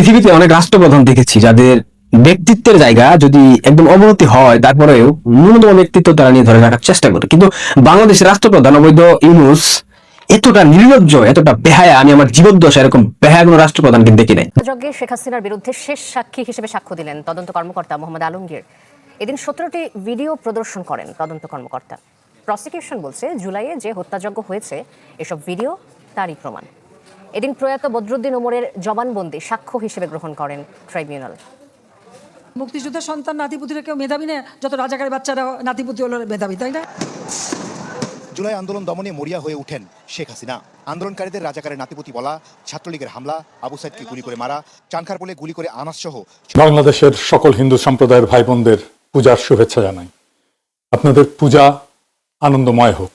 পৃথিবীতে অনেক রাষ্ট্রপ্রধান দেখেছি, যাদের ব্যক্তিত্বের জায়গা যদি একদম অবনতি হয়, তারপরেও ন্যূনতম ব্যক্তিত্ব তারা নিয়ে ধরে রাখার চেষ্টা করে। কিন্তু বাংলাদেশের রাষ্ট্রপ্রধান অবৈধ ইউনুস এতটা নির্লজ্জ, এতটা বেহায়া, আমি আমার জীবদ্দশা এরকম বেহায়া কোনো রাষ্ট্রপ্রধানকে দেখি নাই। যজ্ঞে শেখ হাসিনার বিরুদ্ধে শেষ সাক্ষী হিসেবে সাক্ষ্য দিলেন তদন্ত কর্মকর্তা মোহাম্মদ আলমগীর। এদিন সতেরোটি ভিডিও প্রদর্শন করেন তদন্ত কর্মকর্তা। প্রসিকিউশন বলছে, জুলাইয়ে যে হত্যাযজ্ঞ হয়েছে, এসব ভিডিও তারই প্রমাণ। এদিন প্রয়াত বদরুদ্দিন ওমরের জবানবন্দি সাক্ষ্য হিসেবে গ্রহণ করেন ট্রাইব্যুনাল। মুক্তিযুদ্ধের সন্তান নাতিপুতিরা কেউ মেধাবী না? যত রাজাকারের বাচ্চারা নাতিপুতি হলো মেধাবী তাই না? জুলাই আন্দোলন দমনে মরিয়া হয়ে ওঠেন শেখ হাসিনা। আন্দোলনকারীদের রাজাকারের নাতিপুতি বলা ছাত্রলীগের হামলা আবু সাইদকে গুলি করে মারা চানখার বলে গুলি করে আনাস সহ বাংলাদেশের সকল হিন্দু সম্প্রদায়ের ভাই বোনদের পূজার শুভেচ্ছা জানাই। আপনাদের পূজা আনন্দময় হোক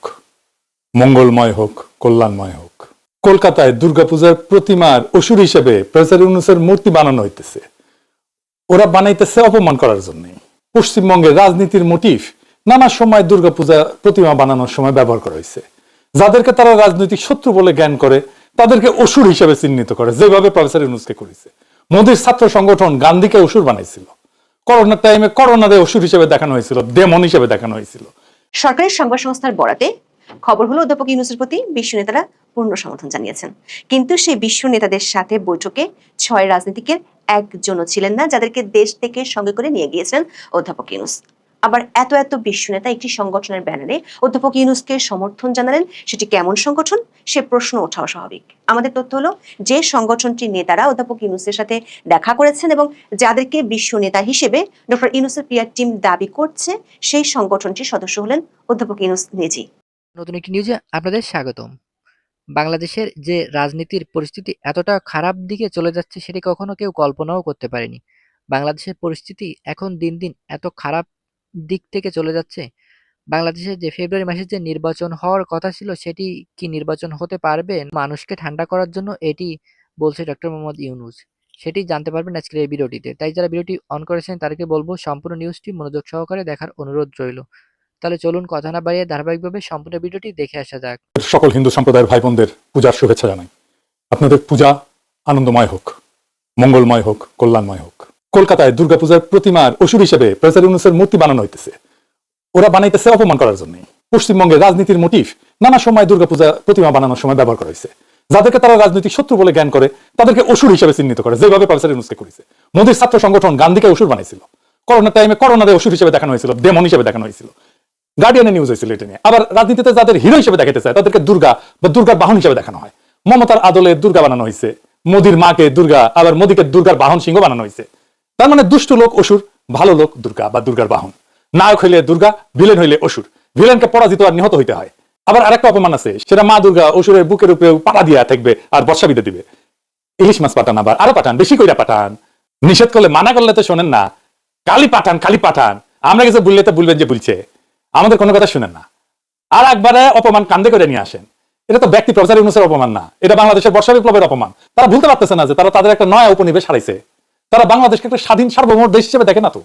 মঙ্গলময় হোক কল্যাণময় হোক। কলকাতায় দুর্গাপূজার প্রতিমার অসুর হিসেবে প্রফেসর ইউনুসের মূর্তি বানানো হইতেছে। ওরা বানাইতেছে অপমান করার জন্য। পশ্চিমবঙ্গের রাজনীতির মোটিভ নানা সময় দুর্গাপূজা প্রতিমা বানানোর সময় ব্যবহার করা হয়েছে যাদেরকে তারা রাজনৈতিক শত্রু বলে জ্ঞান করে, তাদেরকে অসুর হিসেবে চিহ্নিত করে, যেভাবে প্রফেসর ইউনুসকে করেছে। মোদীর ছাত্র সংগঠন গান্ধীকে অসুর বানাইছিল। করোনার টাইমে করোনারে অসুর হিসেবে দেখানো হয়েছিল, ডেমন হিসেবে দেখানো হয়েছিল। সরকারি সংবাদ সংস্থার বরাতে খবর হলো, অধ্যাপক ইউনুসের প্রতি বিশ্ব নেতারা পূর্ণ সমর্থন জানিয়েছেন। কিন্তু সেই বিশ্ব নেতাদের সাথে বৈঠকে ছয় রাজনীতিকের একজনও ছিলেন না, যাদেরকে দেশ থেকে সঙ্গে করে নিয়ে গিয়েছেন অধ্যাপক ইউনুস। আবার এত এত বিশ্ব নেতা একটি সংগঠনের ব্যানারে অধ্যাপক ইউনুসকে সমর্থন জানালেন, সেটি কেমন সংগঠন? সে প্রশ্ন ওঠাও স্বাভাবিক। আমাদের তথ্য হলো, যে সংগঠনটির নেতারা অধ্যাপক ইউনুসের সাথে দেখা করেছেন এবং যাদেরকে বিশ্ব নেতা হিসেবে ডক্টর ইউনুসের পিয়ার টিম দাবি করছে, সেই সংগঠনটির সদস্য হলেন অধ্যাপক ইউনুস নিজেই। নতুন একটি নিউজে আপনাদের স্বাগতম। বাংলাদেশের যে রাজনীতির পরিস্থিতি এতটা খারাপ দিকে চলে যাচ্ছে সেটি কখনো কেউ কল্পনাও করতে পারেনি। বাংলাদেশের পরিস্থিতি এখন দিন দিন এত খারাপ দিক থেকে চলে যাচ্ছে। বাংলাদেশের যে ফেব্রুয়ারি মাসে যে নির্বাচন হওয়ার কথা ছিল সেটি কি নির্বাচন হতে পারবে? মানুষকে ঠান্ডা করার জন্য এটি বলছে ডক্টর মোহাম্মদ ইউনুস। সেটি জানতে পারবেন আজকের এই ভিডিওটিতে। তাই যারা ভিডিওটি অন করেছেন তাদেরকে বলব, সম্পূর্ণ নিউজটি মনোযোগ সহকারে দেখার অনুরোধ রইল। তাহলে চলুন কথা না বাড়িয়ে ধারাবাহিকভাবে সম্পূর্ণ ভিডিওটি দেখে আসা যাক। সকল হিন্দু সম্প্রদায়ের ভাই বোনদের পূজার শুভেচ্ছা জানাই। আপনাদের পূজা আনন্দময় হোক, মঙ্গলময় হোক, কল্যাণময় হোক। কলকাতায় দুর্গাপূজার প্রতিমার অসুর হিসেবে প্রফেসর ইউনুসের মূর্তি বানানো হইতেছে। ওরা বানাইতেছে অপমান করার জন্য। পশ্চিমবঙ্গের রাজনীতির মোটিভ নানা সময় দুর্গাপূজা প্রতিমা বানানোর সময় ব্যবহার করা হয়েছে যাদেরকে তারা রাজনৈতিক শত্রু বলে জ্ঞান করে, তাদেরকে অসুর হিসেবে চিহ্নিত করে। যেভাবে প্রফেসর ইউনুসকে করেছে। মোদীর ছাত্র সংগঠন গান্ধীকে অসুর বানিয়েছিল করোনা টাইমে করোনারে অসুর হিসেবে দেখানো হয়েছিল, ডেমন হিসেবে দেখানো হয়েছিল। গার্ডিয়ানের নিউজ হয়েছিল এটা নিয়ে। আবার রাজনীতিতে যাদের হিরো হিসেবে দেখাতে চায়, তাদেরকে দুর্গা বা দুর্গার বাহন হিসেবে দেখানো হয়। মমতার আদলে দুর্গা বানানো হয়েছে। মোদির মাকে দুর্গা, আবার মোদীকে দুর্গার বাহন সিংহ বানানো হয়েছে। তার মানে দুষ্ট লোক অসুর, ভালো লোক দুর্গা বা দুর্গার বাহন। নায়ক হইলে দুর্গা ভিলেন হইলে অসুর। ভিলেনকে পরাজিত আর নিহত হইতে হয়। আবার আরেকটা অপমান আছে, সেটা মা দুর্গা অসুরের বুকের উপরে পাড়া দিয়া থাকবে আর বর্ষা বিদে দিবে। ইলিশ মাছ পাঠান আবার, আরও পাঠান, বেশি কইরা পাঠান। নিষেধ করলে মানা করলে তো শোনেন না। কালি পাঠান কালি পাঠান। আমরা কিছু বললে তো বলবেন যে বলছে। আমাদের কোনো কথা শুনেন না। আর একবারে অপমান কান্দে করে নিয়ে আসেন। এটা তো ব্যক্তি প্রচার ইউনুসের অপমান না। এটা বাংলাদেশের বর্ষা বিপ্লবের অপমান। তারা ভুলতে পারতেছে না যে তারা তাদের একটা নয়া উপনিবেশ হারাইছে। তারা বাংলাদেশকে একটা স্বাধীন সার্বভৌম দেশ হিসেবে দেখে না তো?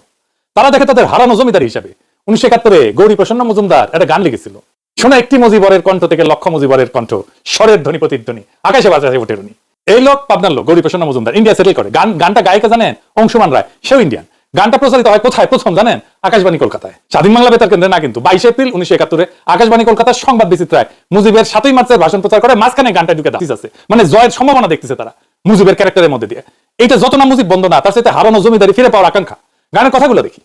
তারা দেখে তাদের হারানো জমিদার হিসাবে। উনিশশো একাত্তরে গৌরী প্রসন্ন মজুমদার একটা গান লিখেছিল। শোনা, একটি মজিবরের কণ্ঠ থেকে লক্ষ মজিবরের কণ্ঠ। স্বরের ধ্বনি, প্রতিধ্বনি। আকাশে বাতাসে উঠে উনি এই লোক পাবনার লোক, গৌরী প্রসন্ন মজুমদার। ইন্ডিয়া সেটেল করে। গান গানটা গায়িকা জানেন অংশুমান রায়। সেও ইন্ডিয়ান গানটা প্রচারিত হয় কোথায়? প্রথম জানেন আকাশবাণী কলকাতায়। স্বাধীন বাংলা বেতার কেন্দ্রে না কিন্তু, বাইশে এপ্রিল উনিশশো একাত্তরে আকাশবাণী কলকাতার সংবাদ বিচিত্রায় মুজিবের সাতই মার্চের ভাষণ প্রচার করে মাঝখানে গানটা ঢুকে দাঁড়িয়ে আছে। মানে জয়ের সম্ভাবনা দেখতেছে তারা, মুজিবের ক্যারেক্টারের মধ্যে দিয়ে। এইটা যত না মুজিব বন্ধ না, তার সাথে হারানো জমিদারি ফিরে পাওয়ার আকাঙ্ক্ষা। গানের কথাগুলো দেখি।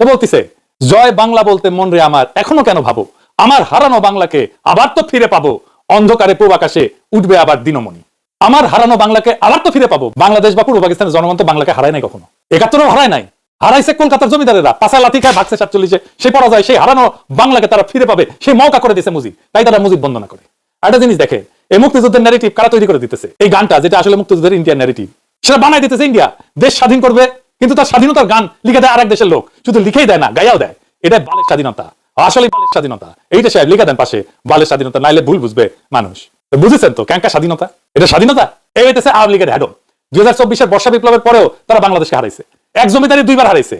ও বলতেছে, জয় বাংলা বলতে মন রে আমার, এখনও কেন ভাবো? আমার হারানো বাংলাকে আবার তো ফিরে পাবো। অন্ধকারে পূব আকাশে উঠবে আবার দিনমণি। আমার হারানো বাংলাকে আবার তো ফিরে পাবো। বাংলাদেশ বা পূর্ব পাকিস্তানের জনগণ তো বাংলাকে হারায় নাই কখনো। একাত্তরেও হারায় নাই। হারাইছে কলকাতার জমিদারেরা? পাশা লাথি খায়, ভাগছে সাতচল্লিশে। সে পরা যায় সেই হারানো বাংলাকে তারা ফিরে পাবে। সেই মৌকা করে দিছে মুজিব। তাই তারা মুজিব বন্দনা করে। একটা জিনিস দেখে এই মুক্তিযুদ্ধের ন্যারেটিভ কারা তৈরি করে দিতেছে? এই গানটা, যেটা আসলে মুক্তিযুদ্ধের ইন্ডিয়ান ন্যারেটিভ সেটা বানাই দিতেছে ইন্ডিয়া দেশ স্বাধীন করবে, কিন্তু তার স্বাধীনতার গান লিখে দেয় আরেক দেশের লোক। শুধু লিখেই দেয় না গায়াও দেয়। এটা বালের স্বাধীনতা। আসলে বালের স্বাধীনতা। এইটা সাহেব, লিখে দেন পাশে, বালের স্বাধীনতা, নাইলে ভুল বুঝবে মানুষ। বুঝেছেন তো ক্যাঙ্কা স্বাধীনতা? এটা স্বাধীনতা? এই হইতেছে আওয়ামী লীগের হ্যাডো দুই হাজার চব্বিশের বর্ষা বিপ্লবের পরেও তারা বাংলাদেশকে হারাইছে। এক জমিদারি দুইবার হারাইছে।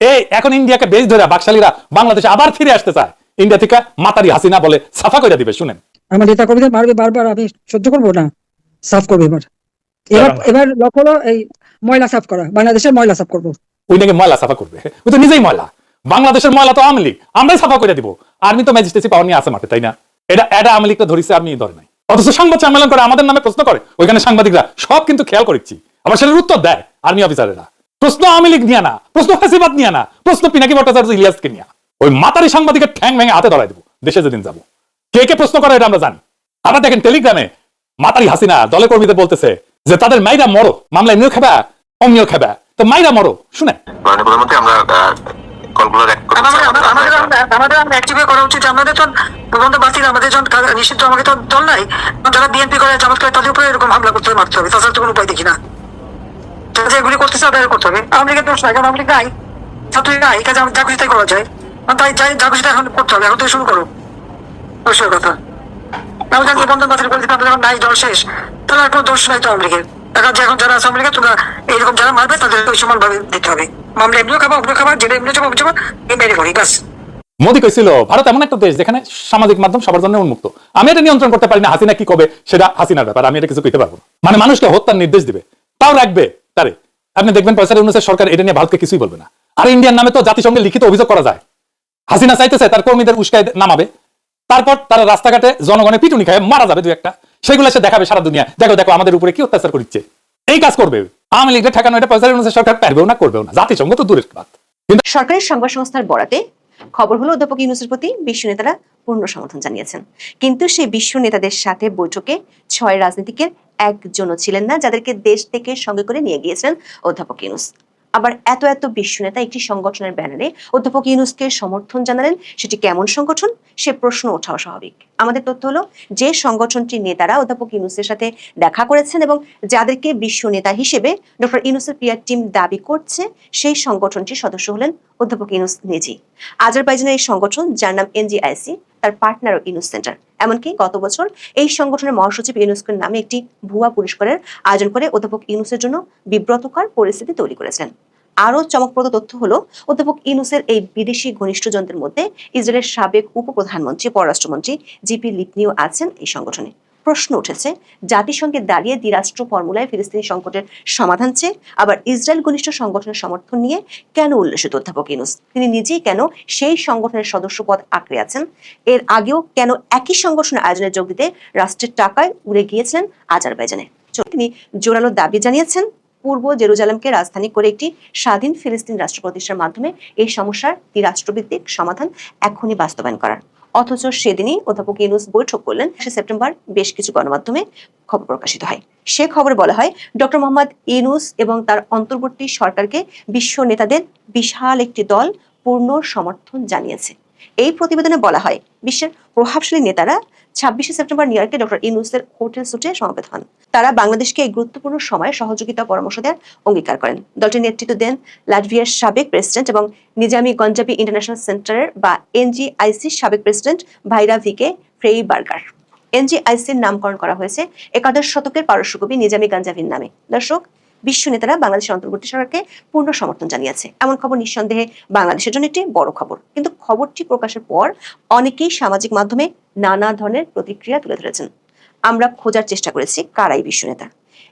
এই এখন ইন্ডিয়াকে বেশ ধরে বাকশালীরা বাংলাদেশে আবার ফিরে আসতে চায়। ইন্ডিয়া থেকে মাতারি হাসিনা বলে সাফা করে দিবে শুনেন। আমার নেতা কর্মীদের মারবে বারবার আমি সহ্য করব না। সাফ করবে এবার। এবার এবার লক্ষ্য হলো এই ময়লা সাফ করা। বাংলাদেশের ময়লা সাফ করব। ওই নাকি ময়লা সাফা করবে? ওই তো নিজেই ময়লা। বাংলাদেশের ময়লা তো আওয়ামী লীগ। আমরাই সাফা করে দিব। আর্মি তো ম্যাজিস্ট্রেসি পাওয়ার নিয়ে আছে মাঠে তাই না? এটা এটা আওয়ামী লীগটা ধরিছে আর্মি ধরে নাই। অথচ সংবাদ সম্মেলন করে আমাদের নামে প্রশ্ন করে। ওইখানে সাংবাদিকরা সব কিন্তু খেয়াল করেছি। আবার সেটার উত্তর দেয় আর্মি অফিসারেরা প্রশ্ন আওয়ামী লীগ নিয়ে না প্রশ্ন ফাঁসিবাদ নিয়ে না প্রশ্ন পিনাকি ভট্টাচার্য ইলিয়াসকে নিয়ে। ওই মাতারি সাংবাদিকের ঠ্যাং ভেঙে হাতে ধরাই দেবো দেশে যেদিন যাব। কে কে প্রশ্ন করে এটা আমরা জানি। আবার দেখেন টেলিগ্রামে মাতারি হাসিনা দলের কর্মীদের বলতেছে যে তাদের মাইরা মরো মামলা এমনিও খাবা অমনিও খাবা তো মাইরা মরো শুনে প্রধানমন্ত্রী আমরা কলগুলো আমাদের করা উচিত তো প্রবন্ধ বাতিল আমাদের যখন নিষিদ্ধ আমাকে তো দল নাই। যারা বিএনপি করে জামাত করে তাদের উপরে এরকম হামলা করতে হবে মারতে হবে। তাছাড়া তো কোনো উপায় দেখি না। যারা যে এগুলি করতেছে করতে হবে। দোষ নাই কারণ নাই। নাই যা খুশি তাই করা যায়। তাই যাই, যা খুশি এখন করতে হবে। এখন থেকে শুরু করো। অবশ্যই কথা। আমি জানি বন্ধন বাতিল করে দিতে যখন নাই শেষ। তাহলে আর কোনো দোষ নাই তো দেখা যায় যারা আছে তোমরা এইরকম যারা মারবে, তাদের ওই সমান ভাবে দিতে হবে। মামলা এমনিও খাবা, অমনিও খাবা, যেটা এমনিও যাব যাব, এই বেড়ে করি, ব্যাস। মোদী কইছিল, ভারত এমন একটা দেশ যেখানে সামাজিক মাধ্যম সবার জন্য উন্মুক্ত। আমি এটা নিয়ন্ত্রণ করতে পারি না, হাসিনা কি কবে, সেটা হাসিনার ব্যাপার, আমি এটা কিছু কইতে পারব মানে মানুষকে হত্যার নির্দেশ দিবে। তাও রাখবে। তারে, আপনি দেখবেন পয়সার ইউনুসের সরকার এটা নিয়ে ভারতকে কিছুই বলবে না। আর ইন্ডিয়ান নামে তো জাতিসংঘে লিখিত অভিযোগ করা যায়। হাসিনা চাইতেছে তার কর্মীদের উস্কায় নামাবে। তারপর তারা রাস্তাঘাটে জনগণের পিটুনি খায়, মারা যাবে দু একটা। সেগুলো সে দেখাবে সারা দুনিয়া। দেখো দেখো, আমাদের উপরে কি অত্যাচার করছে এই কাজ করবে। আওয়ামী লীগের ঠেকানো এটা পয়সার ইউনুসের সরকার পারবেও না, করবেও না। জাতিসংঘ তো দূরের বাদ সরকারি সংবাদ সংস্থার বরাতে খবর হলো, অধ্যাপক ইউনুসের প্রতি বিশ্ব নেতারা পূর্ণ সমর্থন জানিয়েছেন। কিন্তু সেই বিশ্ব নেতাদের সাথে বৈঠকে ছয় রাজনীতিকের একজনও ছিলেন না, যাদেরকে দেশ থেকে সঙ্গে করে নিয়ে গিয়েছিলেন অধ্যাপক ইউনুস। আবার এত এত বিশ্ব নেতা একটি সংগঠনের ব্যানারে অধ্যাপক ইউনুসকে সমর্থন জানালেন, সেটি কেমন সংগঠন? সে প্রশ্ন ওঠাও স্বাভাবিক। আমাদের তথ্য হলো, যে সংগঠনটির নেতারা অধ্যাপক ইউনুসের সাথে দেখা করেছেন এবং যাদেরকে বিশ্ব নেতা হিসেবে ডক্টর ইউনুসের পিয়ার টিম দাবি করছে, সেই সংগঠনটির সদস্য হলেন অধ্যাপক ইউনুস নিজেই আজারবাইজানের এই সংগঠন, যার নাম এনজিআইসি, তার পার্টনার ও ইউনুস সেন্টার। এমনকি গত বছর এই সংগঠনের মহাসচিব ইউনুসকের নামে একটি ভুয়া পুরস্কারের আয়োজন করে অধ্যাপক ইউনুসের জন্য বিব্রতকর পরিস্থিতি তৈরি করেছেন। আরও চমকপ্রদ তথ্য হলো, অধ্যাপক ইনুসের এই বিদেশি ঘনিষ্ঠজনদের মধ্যে ইসরায়েলের সাবেক উপপ্রধানমন্ত্রী, পররাষ্ট্রমন্ত্রী জিপি লিপনিও আছেন এই সংগঠনে। প্রশ্ন উঠেছে, জাতিসংঘে দাঁড়িয়ে দ্বিরাষ্ট্র ফর্মুলায় ফিলিস্তিনি সংকটের সমাধান চেয়ে আবার ইসরায়েল ঘনিষ্ঠ সংগঠনের সমর্থন নিয়ে কেন উল্লেখিত অধ্যাপক ইনুস তিনি নিজেই কেন সেই সংগঠনের সদস্য পদ আঁকড়ে আছেন? এর আগেও কেন একই সংগঠনের আয়োজনে যোগ দিতে রাষ্ট্রের টাকায় উড়ে গিয়েছিলেন আজারবাইজানে? তিনি জোরালো দাবি জানিয়েছেন। পূর্ব জেরুজালেমকে রাজধানী করে একটি স্বাধীন ফিলিস্তিন রাষ্ট্র প্রতিষ্ঠার মাধ্যমে এই সমস্যার দ্বিরাষ্ট্রভিত্তিক সমাধান এখনই বাস্তবায়ন করার। অথচ সেদিনই অধ্যাপক ইউনুস বৈঠক করলেন, সে সেপ্টেম্বর বেশ কিছু গণমাধ্যমে খবর প্রকাশিত হয়। সে খবরে বলা হয়, ডক্টর মোহাম্মদ ইউনুস এবং তার অন্তর্বর্তী সরকারকে বিশ্ব নেতাদের বিশাল একটি দল পূর্ণ সমর্থন জানিয়েছে। এই প্রতিবেদনে বলা হয়, বিশ্বের প্রভাবশালী নেতারা ছাব্বিশে সেপ্টেম্বর নিউ ইয়র্কে ডক্টর ইউনুসের হোটেল সুটে সমবেত হন। তারা বাংলাদেশকে এই গুরুত্বপূর্ণ সময়ে সহযোগিতা পরামর্শ দেওয়ার অঙ্গীকার করেন। দলটির নেতৃত্ব দেন লাটভিয়ার সাবেক প্রেসিডেন্ট এবং নিজামি গঞ্জাবি ইন্টারন্যাশনাল সেন্টারের বা এনজিআইসির সাবেক প্রেসিডেন্ট ভাইরা ভিকে ফ্রেই বার্গার এনজিআইসির নামকরণ করা হয়েছে একাদশ শতকের পারস্য কবি নিজামি গাঞ্জাভির নামে। দর্শক বিশ্ব নেতারা বাংলাদেশের অন্তর্বর্তী সরকারকে পূর্ণ সমর্থন জানিয়েছে। এমন খবর নিঃসন্দেহে বাংলাদেশের জন্য একটি বড় খবর। কিন্তু খবরটি প্রকাশের পর অনেকেই সামাজিক মাধ্যমে নানা ধরনের প্রতিক্রিয়া তুলে ধরেছেন। আমরা খোঁজার চেষ্টা করেছি কারাই বিশ্ব নেতা।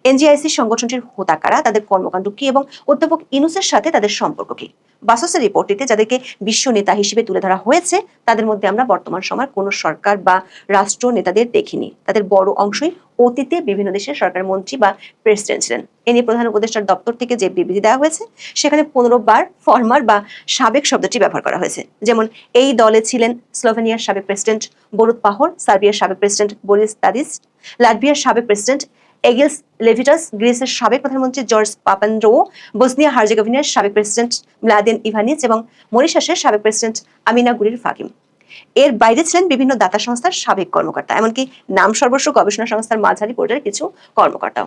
এনজিআইসি সংগঠনটির হোতা কারা, তাদের কর্মকাণ্ড কি এবং অধ্যাপক ইনুসের সাথে তাদের সম্পর্ক কি? বাসসের রিপোর্টটিতে যাদেরকে বিশ্ব নেতা হিসেবে তুলে ধরা হয়েছে, তাদের মধ্যে আমরা বর্তমান সময়ের কোনো সরকার বা রাষ্ট্র নেতাদের দেখিনি। তাদের বড় অংশই অতীতে বিভিন্ন দেশের সরকার মন্ত্রী বা প্রেসিডেন্ট ছিলেন। এ নিয়ে প্রধান উপদেষ্টার দপ্তর থেকে যে বিবৃতি দেওয়া হয়েছে, সেখানে পনেরো বার ফরমার বা সাবেক শব্দটি ব্যবহার করা হয়েছে। যেমন, এই দলে ছিলেন স্লোভেনিয়ার সাবেক প্রেসিডেন্ট বরুদ পাহর, সার্বিয়ার সাবেক প্রেসিডেন্ট বরিস তাদিস লাটভিয়ার সাবেক প্রেসিডেন্ট এগেলস লেভিটাস, গ্রিসের সাবেক প্রধানমন্ত্রী জর্জ পাপান্ড্রো বসনিয়া হার্জেগোভিনার সাবেক প্রেসিডেন্ট ম্লাদেন ইভানিচ এবং মরিশাসের সাবেক প্রেসিডেন্ট আমিনা গুরির ফাকিম। এর বাইরে ছিলেন বিভিন্ন দাতা সংস্থার সাবেক কর্মকর্তা, এমনকি নাম সর্বস্ব গবেষণা সংস্থার মাঝারি পর্যায়ের কিছু কর্মকর্তাও।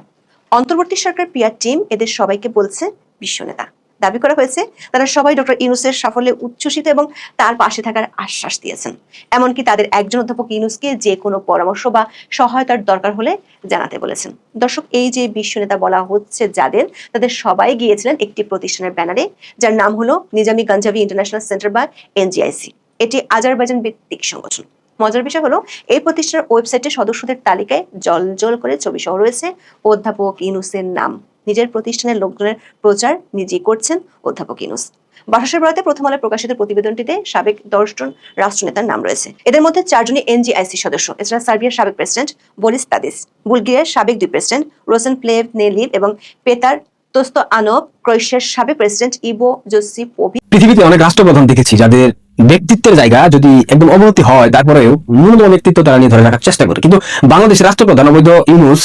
অন্তর্বর্তী সরকার পিয়ার টিম এদের সবাইকে বলছে বিশ্ব নেতা। দাবি করা হয়েছে, তারা সবাই ডক্টর ইউনুসের সাফল্যে উচ্ছ্বসিত এবং তার পাশে থাকার আশ্বাস দিয়েছেন। এমনকি তাদের একজন অধ্যাপক ইউনুসকে যে কোনো পরামর্শ বা সহায়তার দরকার হলে জানাতে বলেছেন। দর্শক, এই যে বিশ্ব নেতা বলা হচ্ছে যাদের, তাদের সবাই গিয়েছিলেন একটি প্রতিষ্ঠানের ব্যানারে, যার নাম হলো নিজামি গঞ্জাবি ইন্টারন্যাশনাল সেন্টার বা এনজিআইসি। এটি আজারবাইজান ভিত্তিক সংগঠন। মজার বিষয় হলো, এই প্রতিষ্ঠানের ওয়েবসাইটে সদস্যদের তালিকায় জল করে ছবি সহ রয়েছে অধ্যাপক ইনুসের নাম। নিজের প্রতিষ্ঠানের লোকজনের প্রচার নিজেই করছেন অধ্যাপক ইনুস। বাসাসের বরাতে প্রথম আলো প্রকাশিত প্রতিবেদনটিতে সাবেক দশজন রাষ্ট্রনেতার নাম রয়েছে। এদের মধ্যে চারজনই এনজিআইসি সদস্য, এছাড়া সার্বিয়ার সাবেক প্রেসিডেন্ট বলিস তাদিস, বুলগেরিয়ার সাবেক দুই প্রেসিডেন্ট রোসেন প্লেভ নেলিভ এবং পেতার তোস্ত আনব ক্রোয়েশিয়ার সাবেক প্রেসিডেন্ট ইবো জোসিপ ওভি। পৃথিবীতে অনেক রাষ্ট্রপ্রধান দেখেছি যাদের ব্যক্তিত্বের জায়গা যদি একদম অবনতি হয়, তারপরেও ন্যূনতম ব্যক্তিত্ব তারা নিয়ে ধরে রাখার চেষ্টা করে। কিন্তু বাংলাদেশের রাষ্ট্রপ্রধান অবৈধ ইউনুস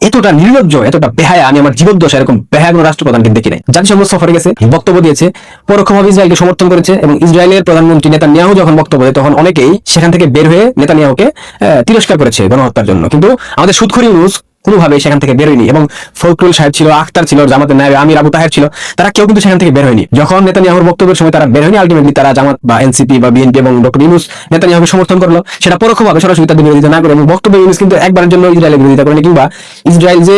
এতটা নির্লজ্জ এতটা বেহায় আমি আমার জীবন দশা এরকম বেহায়া কোনো রাষ্ট্রপ্রধানকে দেখি নাই। জাতিসংঘ সফরে গেছে বক্তব্য দিয়েছে পরোক্ষভাবে ইসরায়েলকে সমর্থন করেছে এবং ইসরায়েলের প্রধানমন্ত্রী নেতা নেতানিয়াহু যখন বক্তব্য দেয় তখন অনেকেই সেখান থেকে বের হয়ে নেতানিয়াহুকে আহ, তিরস্কার করেছে গণহত্যার জন্য। কিন্তু আমাদের সুৎখরি ইউনুস কোনোভাবে সেখান থেকে বের হয়নি এবং ফখরুল সাহেব ছিল, আখতার ছিল, জামাতের নায়ব আমির আবু তাহের ছিল, তারা কেউ কিন্তু সেখান থেকে বের হয়নি যখন নেতানিয়াহুর বক্তব্যের সময় তারা বের হয়নি আলটিমেটলি তারা জামাত বা এনসিপি বা বিএনপি এবং ডক্টর ইউনুস নেতানিয়াহুকে সমর্থন করল। সেটা পরোক্ষভাবে সরাসরি তাদের বিরোধিতা না করে এবং বক্তব্য ইউনুস কিন্তু একবারের জন্য ইসরায়েলের বিরোধিতা করেনি কিংবা ইসরায়েল যে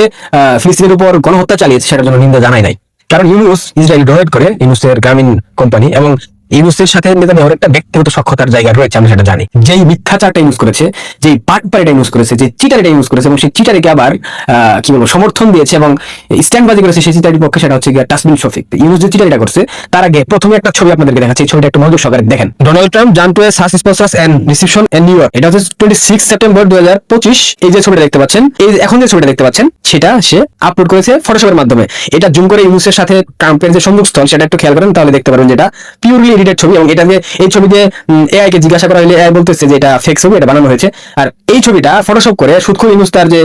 ফিলিস্তিনের উপর গণহত্যা চালিয়েছে সেটার জন্য নিন্দা জানায় নাই। কারণ ইউনুস ইসরায়েল ডোনেট করে ইউনুসের গ্রামীণ কোম্পানি এবং ইউনুসের সাথে নেতানিয়াহুর একটা ব্যক্তিগত সক্ষতার জায়গা রয়েছে, আমরা সেটা জানি। যেই মিথ্যাচারটা ইউজ করেছে, যেই পাটপাড়িটা ইউজ করেছে, যে চিটারিটা ইউজ করেছে, এবং সেই চিটারিকে আবার কি বলব, সমর্থন দিয়েছে এবং স্ট্যান্ডবাজি করেছে সেই চিটারির পক্ষে, সেটা হচ্ছে গিয়ে শফিক। ইউনুস যে চিটারিটা করছে, তার আগে প্রথমে একটা ছবি আপনাদেরকে দেখাচ্ছি ছবিটা একটু মনোযোগ সহকারে দেখেন। ডোনাল্ড ট্রাম্প জান টু সাস sponsors and reception and New York এটা হচ্ছে টোয়েন্টি সিক্স সেপ্টেম্বর দুই হাজার পঁচিশ, এই যে ছবিটা দেখতে পাচ্ছেন, এই এখন যে ছবিটা দেখতে পাচ্ছেন, সেটা সে আপলোড করেছে ফটোশপের মাধ্যমে। এটা জুম করে ইউনুসের সাথে ট্রাম্পের যে সংযোগস্থল সেটা একটু খেয়াল করেন, তাহলে দেখতে পারেন যেটা পিওরলি এডিটেড ছবি এবং এটা যে এই ছবিতে এআই কে জিজ্ঞাসা করা হলে এআই বলতেছে যে এটা ফেক ছবি, এটা বানানো হয়েছে। আর এই ছবিটা ফটোশপ করে সুদখুর ইউনুস তার যে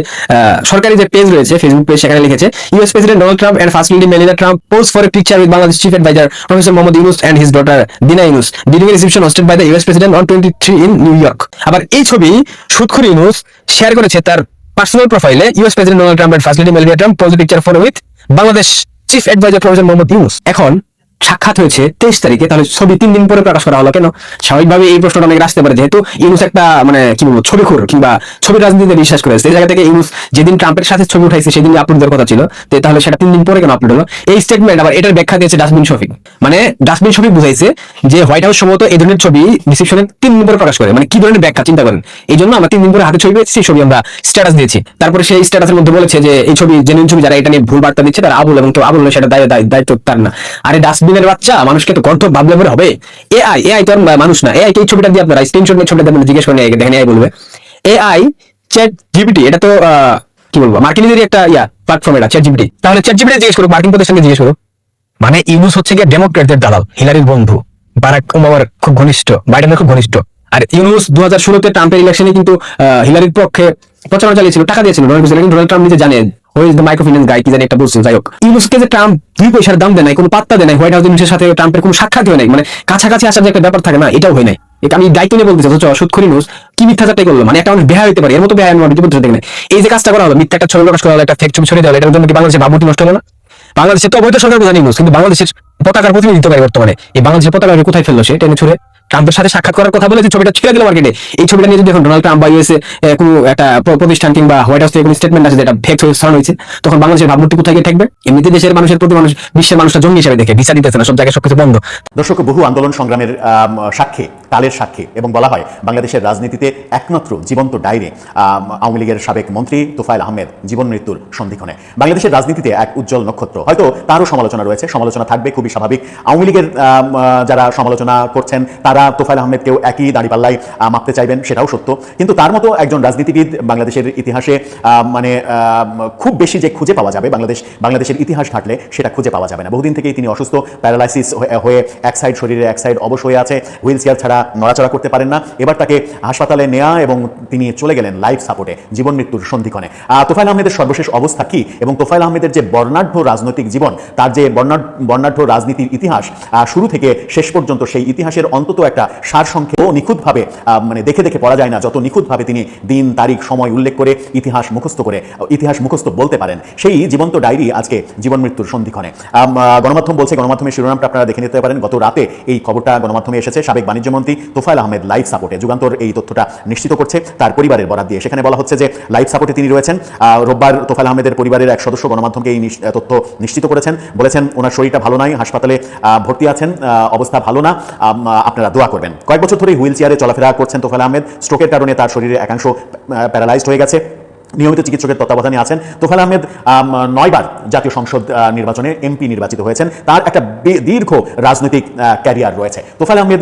সরকারি যে পেজ রয়েছে ফেসবুক পেজ সেখানে লিখেছে US president Donald Trump and first lady Melania Trump pose for a picture with Bangladesh chief adviser professor Mohammad Yunus and his daughter Dina Yunus during reception hosted by the US president on twenty three in New York আবার এই ছবি সুদখুর Yunus share করেছে তার personal প্রোফাইলে US president Donald Trump and first lady Melania Trump pose picture for with Bangladesh chief adviser professor Mohammad Yunus এখন সাক্ষাৎ হয়েছে তেইশ তারিখে, তাহলে ছবি তিন দিন পরে প্রকাশ করা হলো। কেন? স্বাভাবিকভাবে এই প্রশ্নটা অনেক আসতে পারে, যেহেতু ইউনুস একটা মানে কি বলব, ছবিখোর কিংবা ছবি রাজনীতিতে বিশ্বাস করে। সেই জায়গা থেকে ইউনুস যেদিন ট্রাম্পের সাথে ছবি উঠাইছে সেদিন আপলোড দেওয়ার কথা ছিল। তাহলে সেটা তিন দিন পরে কেন আপলোড হলো? এই স্টেটমেন্ট আবার এটার ব্যাখ্যা দিয়েছে ডাস্টবিন শফিক মানে ডাস্টবিন শফিক বুঝাইছে যে হোয়াইট হাউস সম্ভবত এই ধরনের ছবি রিসেপশনের তিন দিন পরে প্রকাশ করে। মানে কি ধরনের ব্যাখ্যা, চিন্তা করেন। এই জন্য আমরা তিন দিন পরে হাতে ছবি পেয়েছি, সেই ছবি আমরা স্ট্যাটাস দিয়েছি। তারপরে সেই স্ট্যাটাসের মধ্যে বলেছে যে, এই ছবি জেনুইন ছবি যারা এটা নিয়ে ভুল বার্তা দিচ্ছে, তারা আবুল এবং তো আবুল সেটা দায়- দায়- দায়িত্ব তার না। আরে ডাস্টবিনের বাচ্চা, মানুষকে তো গর্ত ভাবলে পরে হবে। এআই এআই তো আর মানুষ না। এআই কে এই ছবিটা দিয়ে আপনারা স্ক্রিনশট নিয়ে ছবিটা দেবেন জিজ্ঞেস AI দেখেন এআই বলবে। এআই চ্যাট জিপিটি এটা তো কি বলব মার্কিনীদের একটা ইয়া প্ল্যাটফর্ম এটা চ্যাট জিপিটি তাহলে চ্যাট জিপিটি জিজ্ঞেস করুক মার্কিন প্রতিষ্ঠানকে জিজ্ঞেস করুক। মানে ইউনুস হচ্ছে গিয়ে ডেমোক্রেটদের দালাল, হিলারির বন্ধু। বারাক ওবামার খুব ঘনিষ্ঠ, বাইডেনের খুব ঘনিষ্ঠ। আর ইউনুস দু হাজার ষোলোতে ট্রাম্পের ইলেকশনে কিন্তু হিলারির পক্ষে প্রচারণা চালিয়েছিল, টাকা দিয়েছিল। ডোনাল্ড ডোনাল্ড ট্রাম্প নিজে জানে হয়ে দ্য মাইক্রোফিন্যান্স গাই কি জানি একটা যাই হোক। ইউনুসকে যে ট্রাম্প দুই পয়সার দাম দেয় নাই, কোনো পাত্তা দেয় নাই হোয়াইট হাউস ইউনুসের সাথে ট্রাম্পের কোনো সাক্ষাৎ হয় নাই। মানে কাছাকাছি আসার যে একটা ব্যাপার থাকে না, এটাও হয় নাই। আমি দায়িত্ব নিয়ে বলতেছি সুৎখর ইউনুস কি মিথ্যাচারটাই করল? মানে একটা মানুষ বেহা হইতে পারে, এর মতো বেহা আমি থেকে নাই। এই যে কাজটা করা হলো, মিথ্যা একটা ছবি প্রকাশ করা হলো, একটা ফেক ছবি ছড়িয়ে দেওয়া এটার জন্য কি বাংলাদেশের ভাবমূর্তি নষ্ট হলো না? বাংলাদেশের তো অবৈধ সরকার প্রধান ইউনুস কিন্তু বাংলাদেশের পতাকার প্রতিনিধিত্ব করে বর্তমানে। এই বাংলাদেশের পতাকা কোথায় ফেলল সে, টেনে ছুড়ে? ট্রাম্পের সাথে সাক্ষাৎ করার কথা বলেছে ছবিটা ছেড়ে দিল মার্কেটে এই ছবিটা নিয়ে যদি এখন ডোনাল্ড ট্রাম্প বা ইউএসএ কোনো একটা প্রতিষ্ঠান কিংবা হোয়াইট হাউস থেকে কোনো স্টেটমেন্ট আছে যেটা ফেক ছড়ানো হয়েছে তখন বাংলাদেশের ভাবমূর্তি কোথায় গিয়ে থাকবে এমনিতে দেশের মানুষের প্রতি মানুষ বিশ্বের মানুষটা জঙ্গি হিসেবে দেখে ভিসা দিতেছে না সব জায়গায় সবকিছু বন্ধ। দর্শক বহু আন্দোলন সংগ্রামের সাক্ষী কালের সাক্ষী এবং বলা হয় বাংলাদেশের রাজনীতিতে একমাত্র জীবন্ত আম, আওয়ামী লীগের সাবেক মন্ত্রী তোফায়েল আহমেদ জীবন মৃত্যুর সন্ধিক্ষণে। বাংলাদেশের রাজনীতিতে এক উজ্জ্বল নক্ষত্র। হয়তো তারও সমালোচনা রয়েছে সমালোচনা থাকবে খুবই স্বাভাবিক। আওয়ামী লীগের যারা সমালোচনা করছেন তারা তোফায়েল আহমেদকেও একই দাঁড়িপাল্লায় মাপতে চাইবেন সেটাও সত্য। কিন্তু তার মতো একজন রাজনীতিবিদ বাংলাদেশের ইতিহাসে মানে খুব বেশি যে খুঁজে পাওয়া যাবে বাংলাদেশ বাংলাদেশের ইতিহাস ঘাটলে সেটা খুঁজে পাওয়া যাবে না। বহুদিন থেকেই তিনি অসুস্থ প্যারালাইসিস হয়ে এক সাইড শরীরে এক সাইড অবশ হয়ে আছে হুইল চেয়ার ছাড়া নড়াচড়া করতে পারেন না। এবার তাকে হাসপাতালে নেওয়া এবং তিনি চলে গেলেন লাইফ সাপোর্টে জীবন মৃত্যুর সন্ধিক্ষণে। আহ, তোফায়েল আহমেদের সর্বশেষ অবস্থা কি? এবং তোফাইল আহমেদের যে বর্ণাঢ্য রাজনৈতিক জীবন তার যে বর্ণাঢ্য রাজনীতির ইতিহাস শুরু থেকে শেষ পর্যন্ত সেই ইতিহাসের অন্তত একটা সারসংক্ষেপ নিখুঁতভাবে মানে দেখে দেখে পড়া যায় না যত নিখুঁতভাবে তিনি দিন, তারিখ, সময় উল্লেখ করে ইতিহাস মুখস্থ করে ইতিহাস মুখস্থ বলতে পারেন। সেই জীবন্ত ডায়েরি আজকে জীবন মৃত্যুর সন্ধিক্ষণে। গণমাধ্যম বলছে, গণমাধ্যমের শিরোনামটা আপনারা দেখে নিতে পারেন। গত রাতে এই খবরটা গণমাধ্যমে এসেছে সাবেক বাণিজ্যমন্ত্রী তোফায়েল আহমেদ লাইফ সাপোর্টে। যুগান্তর এই তথ্যটা নিশ্চিত করছে তার পরিবারের বরাদ দিয়ে। সেখানে বলা হচ্ছে যে লাইফ সাপোর্টে তিনি রয়েছেন। রোববার তোফায়েল আহমেদের পরিবারের এক সদস্য গণমাধ্যমকে এই তথ্য নিশ্চিত করেছেন। বলেছেন, ওনার শরীরটা ভালো নাই, হাসপাতালে ভর্তি আছেন অবস্থা ভালো না। আপনারা দোয়া করবেন। কয়েক বছর ধরে হুইল চেয়ারে চলাফেরা করছেন তোফেল আহমেদ। স্ট্রোকের কারণে তার শরীরে একাংশ প্যারালাইজড হয়ে গেছে। নিয়মিত চিকিৎসকের তত্ত্বাবধানে আছেন। তোফাল আহমেদ নয়বার জাতীয় সংসদ নির্বাচনে এমপি নির্বাচিত হয়েছেন। তার একটা দীর্ঘ রাজনৈতিক ক্যারিয়ার রয়েছে। তোফাল আহমেদ